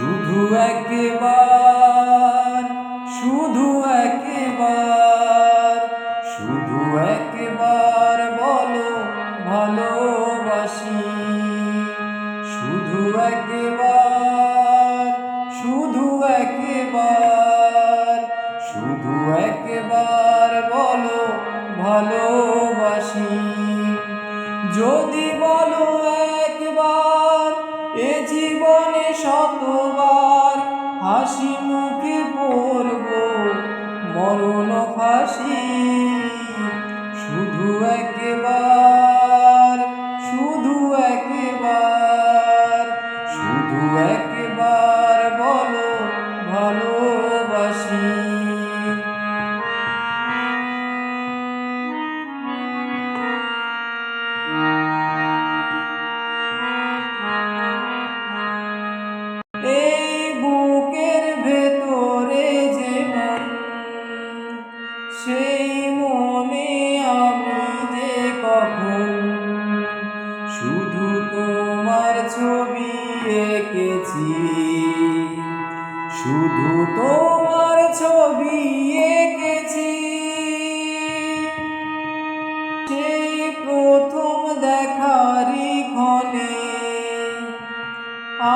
শুধু একবার শুধু একবার শুধু একবার বলো ভালোবাসি। শুধু একবার শুধু একবার শুধু একবার বলো ভালোবাসি। যদি বলো একবার, এ জীবনে শতবার হাসি মুখে পড়ব মরণ ফাঁসি। শুধু একবার ছবি এঁকেছি। শুধু তোমার ছবি এঁকেছি। সেই প্রথম দেখারি ক্ষণে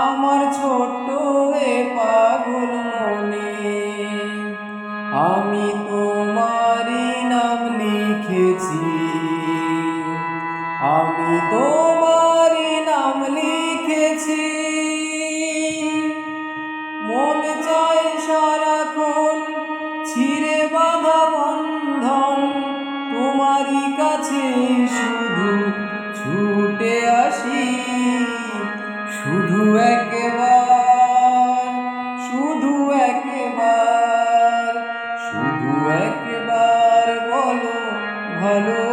আমার ছোট্ট এ পাগল মনে। আমি তোমারই নাম লিখেছি। আমি নাম লিখেছি মন চায় সারাক্ষণ ছিঁড়ে বাঁধা বন্ধন। তোমারই কাছে শুধু ছুটে আসি, শুধু একবার শুধু একবার শুধু একবার বলো ভালোবাসি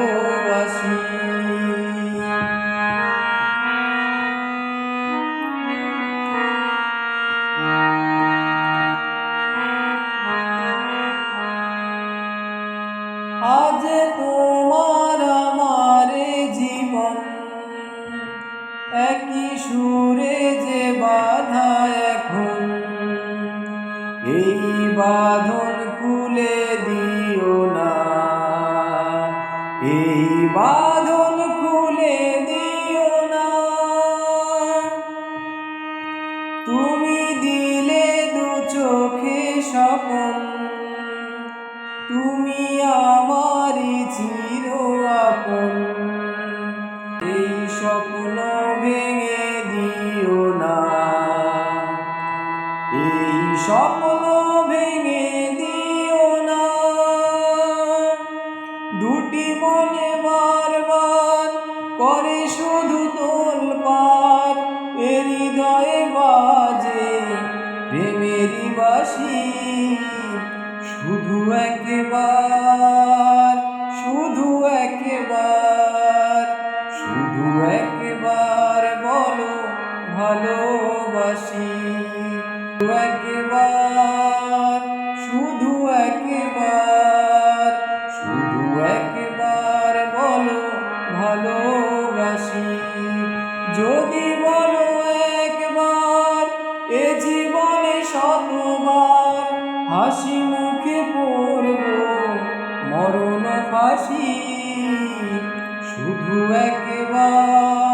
একই সুরে যে বাধা এখন এই বাঁধন খুলে দিও না। এই বাঁধন খুলে দিও স্বপ্ন ভেঙে দিও না দুটি মনে বারবার করে শুধু তোল পার। এ হৃদয়ে বাজে প্রেমেরই বাসি। শুধু একবার শুধু একবার শুধু একবার যদি বলো একবার এ জীবনে শতবার হাসি মুখে পড়ব মরণ ফাঁসি শুধু একবার।